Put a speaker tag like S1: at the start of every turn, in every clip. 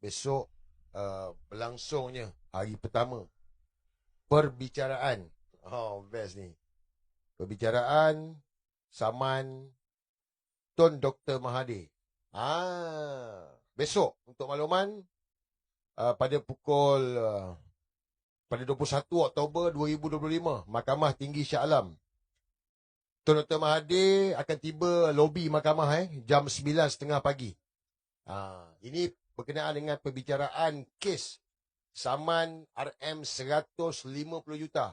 S1: besok uh, berlangsungnya hari pertama perbicaraan. Oh, best ni. Perbicaraan saman Tun Dr. Mahathir. Ah, besok untuk makluman uh, pada pukul uh, pada 21 Oktober 2025 Mahkamah Tinggi Shah Alam. Tun Dr. Mahathir akan tiba lobi mahkamah eh jam 9.30 pagi. Ah, ini berkenaan dengan perbicaraan kes saman RM 150 juta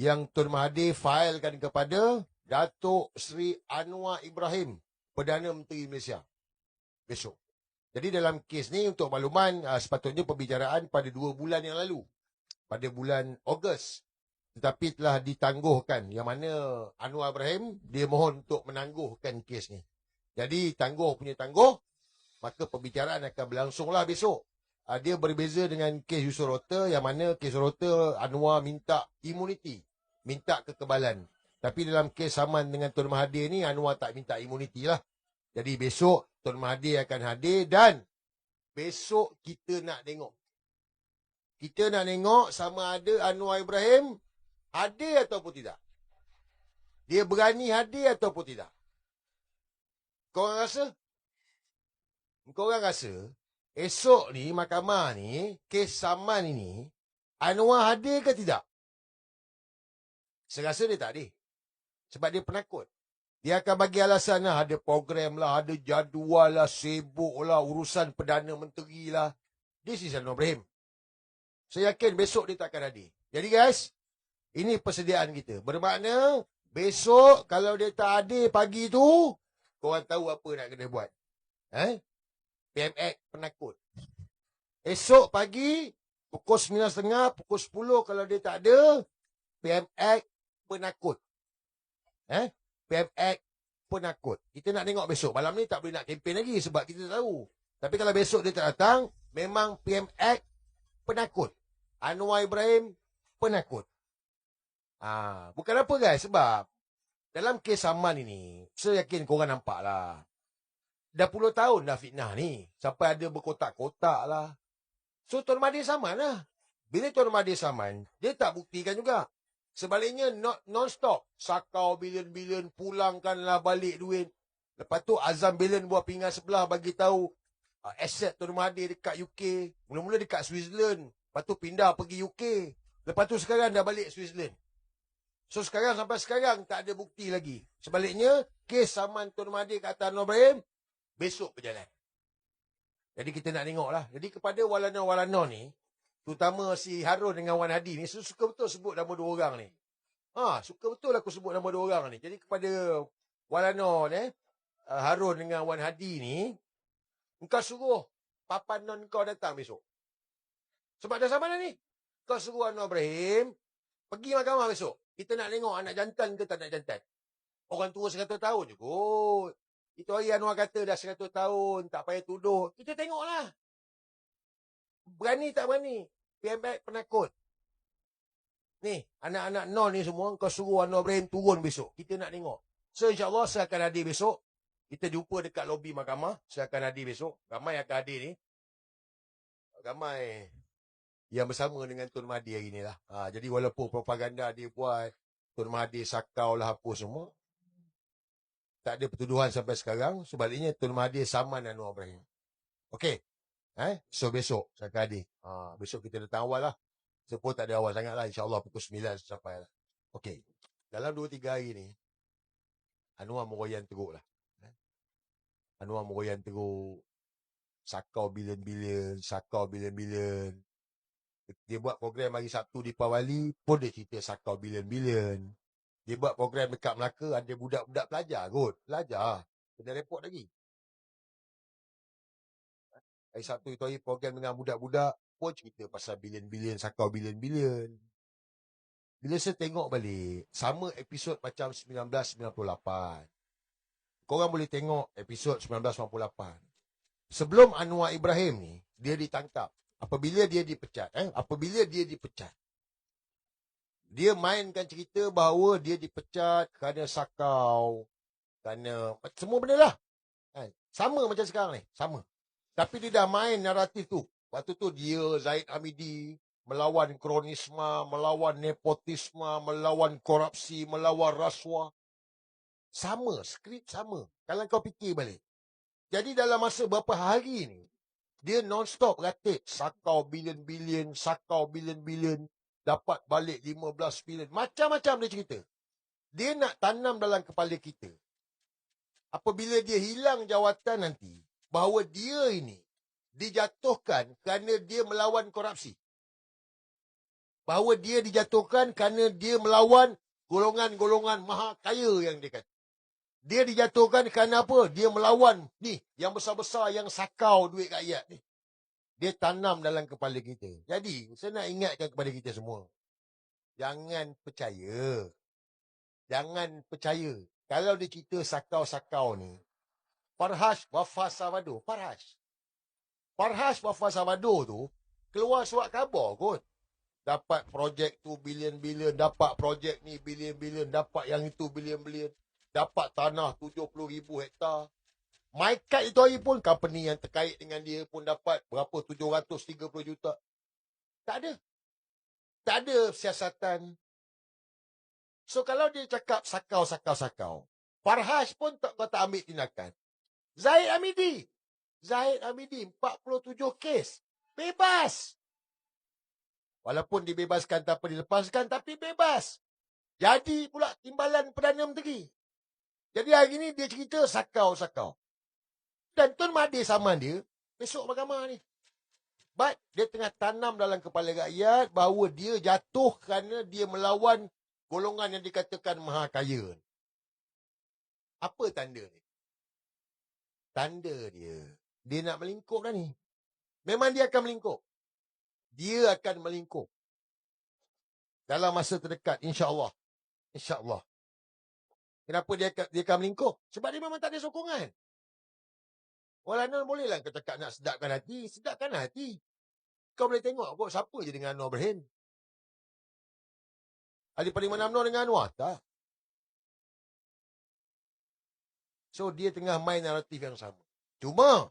S1: yang Tun Mahathir failkan kepada Datuk Seri Anwar Ibrahim, Perdana Menteri Malaysia. Besok. Jadi dalam kes ni untuk makluman uh, sepatutnya perbicaraan pada dua bulan yang lalu. Pada bulan Ogos. Tetapi telah ditangguhkan. Yang mana Anwar Ibrahim dia mohon untuk menangguhkan kes ni. Jadi tangguh punya tangguh. Maka perbicaraan akan berlangsunglah besok. Uh, dia berbeza dengan kes Yusuf Rota yang mana kes Rota Anwar minta imuniti. Minta kekebalan. Tapi dalam kes saman dengan Tun Mahathir ni Anwar tak minta imuniti lah. Jadi besok Tun Mahathir akan hadir dan besok kita nak tengok. Kita nak tengok sama ada Anwar Ibrahim hadir ataupun tidak. Dia berani hadir ataupun tidak. Kau orang rasa? Kau orang rasa esok ni mahkamah ni kes saman ini Anwar hadir ke tidak? Saya rasa dia tak hadir. Sebab dia penakut. Dia akan bagi alasan lah. Ada program lah. Ada jadual lah. Sibuk lah. Urusan Perdana Menteri lah. This is Anwar Ibrahim. Saya yakin besok dia tak akan hadir. Jadi guys. Ini persediaan kita. Bermakna. Besok kalau dia tak hadir pagi tu. Korang tahu apa nak kena buat. Eh? PMX penakut. Esok pagi. Pukul 9.30. Pukul 10 kalau dia tak ada. PMX penakut. Eh? PMX penakut. Kita nak tengok besok. Malam ni tak boleh nak kempen lagi sebab kita tahu. Tapi kalau besok dia tak datang, memang PMX penakut. Anwar Ibrahim penakut. Ah, bukan apa guys, sebab dalam kes Saman ini, saya yakin korang nampak lah. Dah puluh tahun dah fitnah ni. Sampai ada berkotak-kotak lah. So, Tuan Mahdi Saman lah. Bila Tuan Mahdi Saman, dia tak buktikan juga. Sebaliknya non-stop. Sakau bilion-bilion, pulangkanlah balik duit. Lepas tu Azam Bilion buat pinggan sebelah bagi tahu uh, aset Tuan Mahathir dekat UK. Mula-mula dekat Switzerland. Lepas tu pindah pergi UK. Lepas tu sekarang dah balik Switzerland. So sekarang sampai sekarang tak ada bukti lagi. Sebaliknya, kes saman Tuan Mahathir kat atas Anwar Ibrahim, besok berjalan. Jadi kita nak tengok lah. Jadi kepada walana-walana ni, Terutama si Harun dengan Wan Hadi ni suka betul sebut nama dua orang ni. Ha, suka betul aku sebut nama dua orang ni. Jadi kepada Walano ni, uh, Harun dengan Wan Hadi ni, engkau suruh papan non kau datang besok. Sebab dah sama dah ni. Kau suruh Anwar Ibrahim pergi mahkamah besok. Kita nak tengok anak jantan ke tak nak jantan. Orang tua 100 tahun je kot. Itu hari Anwar kata dah 100 tahun, tak payah tuduh. Kita tengoklah. Berani tak berani? PMX penakut. Ni, anak-anak non ni semua, kau suruh Anwar Ibrahim turun besok. Kita nak tengok. So, insyaAllah saya akan hadir besok. Kita jumpa dekat lobi mahkamah. Saya akan hadir besok. Ramai akan hadir ni. Ramai yang bersama dengan Tun Mahathir hari ni lah. Ha, jadi walaupun propaganda dia buat, Tun Mahathir sakau lah apa semua. Tak ada pertuduhan sampai sekarang. Sebaliknya Tun Mahathir saman Anwar Ibrahim. Okey. Eh? So besok saya akan hadir. Ha, besok kita datang awal lah. Sepuluh tak ada awal sangat lah. InsyaAllah pukul 9 sampai lah. Okey. Dalam 2-3 hari ni, Anwar meroyan teruk lah. Eh? Anwar meroyan teruk. Sakau bilion-bilion. Sakau bilion-bilion. Dia buat program hari Sabtu di Pawali pun dia cerita sakau bilion-bilion. Dia buat program dekat Melaka ada budak-budak pelajar kot. Pelajar. Kena report lagi. Hari Sabtu itu hari program dengan budak-budak pun cerita pasal bilion-bilion, sakau bilion-bilion. Bila saya tengok balik, sama episod macam 1998. Korang boleh tengok episod 1998. Sebelum Anwar Ibrahim ni, dia ditangkap. Apabila dia dipecat, eh? apabila dia dipecat, dia mainkan cerita bahawa dia dipecat kerana sakau, kerana semua benda lah. Kan? Sama macam sekarang ni, sama. Tapi dia dah main naratif tu. Waktu tu dia, Zaid Hamidi, melawan kronisma, melawan nepotisme, melawan korupsi, melawan rasuah. Sama, skrip sama. Kalau kau fikir balik. Jadi dalam masa beberapa hari ni, dia non-stop ratik. Sakau bilion-bilion, sakau bilion-bilion. Dapat balik 15 bilion. Macam-macam dia cerita. Dia nak tanam dalam kepala kita. Apabila dia hilang jawatan nanti, bahawa dia ini dijatuhkan kerana dia melawan korupsi. Bahawa dia dijatuhkan kerana dia melawan golongan-golongan maha kaya yang dia kata. Dia dijatuhkan kerana apa? Dia melawan ni yang besar-besar yang sakau duit rakyat ni. Dia tanam dalam kepala kita. Jadi, saya nak ingatkan kepada kita semua. Jangan percaya. Jangan percaya. Kalau dia cerita sakau-sakau ni, Farhash Wafas Savado. Farhash. Farhash Wafas Savado tu, keluar surat khabar kot. Dapat projek tu bilion-bilion, dapat projek ni bilion-bilion, dapat yang itu bilion-bilion dapat tanah 70 ribu hektar. MyCard itu hari pun company yang terkait dengan dia pun dapat berapa 730 juta. Tak ada. Tak ada siasatan. So kalau dia cakap sakau, sakau, sakau. Farhash pun tak, kau tak ambil tindakan. Zahid Amidi. Zahid Amidi 47 kes. Bebas. Walaupun dibebaskan tanpa dilepaskan tapi bebas. Jadi pula timbalan Perdana Menteri. Jadi hari ni dia cerita sakau-sakau. Dan Tun Mahathir sama dia, besok mahkamah ni. But dia tengah tanam dalam kepala rakyat bahawa dia jatuh kerana dia melawan golongan yang dikatakan maha kaya. Apa tanda ni? Tanda dia, dia nak melingkup dah ni. Memang dia akan melingkup. Dia akan melingkup. Dalam masa terdekat, insya-Allah. Insya-Allah. Kenapa dia dia akan melingkup? Sebab dia memang tak ada sokongan. Walau Anwar bolehlah kau cakap nak sedapkan hati. Sedapkan hati. Kau boleh tengok kok siapa je dengan Anwar Berhin. Ali paling mana Anwar dengan Anwar? Tak. So dia tengah main naratif yang sama. Cuma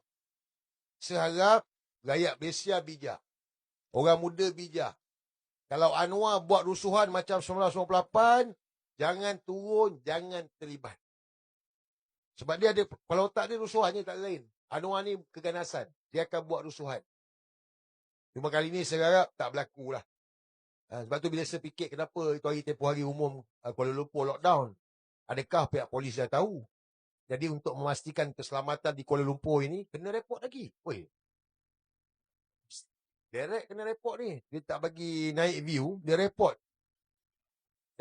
S1: seharap rakyat Malaysia bijak. Orang muda bijak. Kalau Anwar buat rusuhan macam 1998, Jangan turun, jangan terlibat. Sebab dia ada, kalau tak dia rusuhannya tak lain. Anwar ni keganasan. Dia akan buat rusuhan. Cuma kali ni saya harap tak berlaku lah. Ha, sebab tu bila saya fikir kenapa itu hari tempoh hari umum uh, Kuala Lumpur lockdown. Adakah pihak polis dah tahu? Jadi untuk memastikan keselamatan di Kuala Lumpur ini, kena report lagi. Woi. Derek kena report ni. Dia tak bagi naik view, dia report.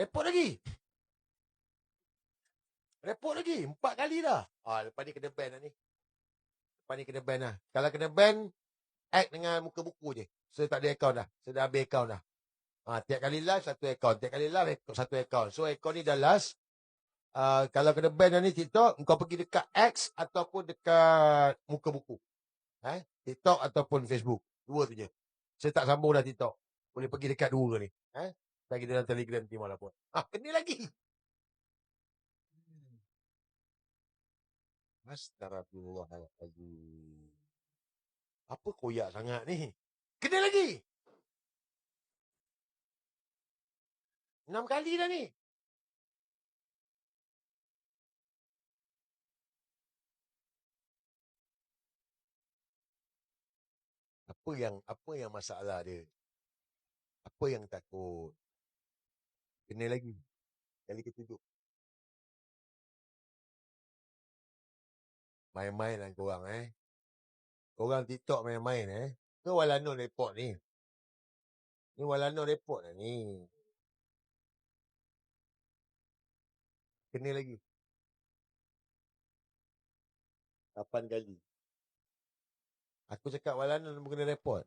S1: Report lagi. Report lagi. Empat kali dah. Ah, lepas ni kena ban lah ni. Lepas ni kena ban lah. Kalau kena ban, act dengan muka buku je. Saya tak ada account dah. Saya dah habis account dah. Ah, tiap kali live, satu account. Tiap kali live, satu account. So, account ni dah last. Uh, kalau kena ban ni TikTok, kau pergi dekat X ataupun dekat muka buku. Eh? TikTok ataupun Facebook. Dua tu je. Saya tak sambung dah TikTok. Boleh pergi dekat dua ni. Eh? Lagi dalam Telegram nanti malam pun. Ah, kena lagi. Astagfirullahaladzim. Apa koyak sangat ni? Kena lagi. Enam kali dah ni. Apa yang apa yang masalah dia? Apa yang takut? Kena lagi. Kali ketujuh. Main-main lah korang eh. Korang TikTok main-main eh. Ke Walano report ni? Ni Walano report lah ni. Kena lagi. Kapan kali? Aku cakap Walano nak kena report.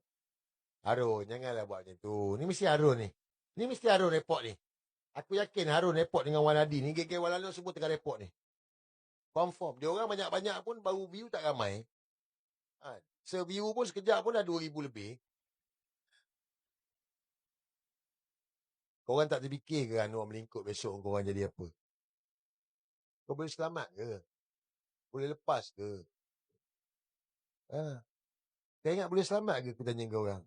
S1: Harun, janganlah buat macam tu. Ni mesti Harun ni. Ni mesti Harun report ni. Aku yakin Harun report dengan Waladi ni. Gege Walano semua tengah report ni. Confirm. Dia orang banyak-banyak pun baru view tak ramai. Ha. Se-view pun sekejap pun dah 2,000 lebih. Korang tak terfikir ke Anwar melingkup besok korang jadi apa? Kau boleh selamat ke? Boleh lepas ke? Ha. Kau ingat boleh selamat ke aku tanya kau orang?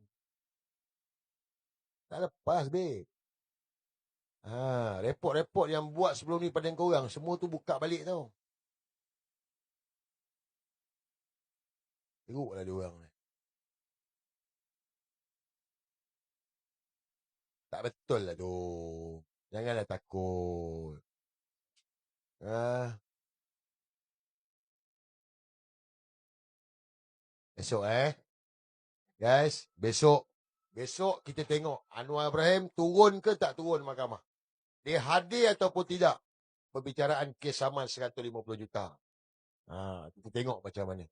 S1: Tak lepas, babe. Ha, report-report yang buat sebelum ni pada kau orang, semua tu buka balik tau. Teruklah dia orang ni. Tak betul lah tu. Janganlah takut. Ha. Esok eh. Guys, besok. Besok kita tengok Anwar Ibrahim turun ke tak turun mahkamah. Dia hadir ataupun tidak. Perbicaraan kes saman 150 juta. Ha, kita tengok macam mana.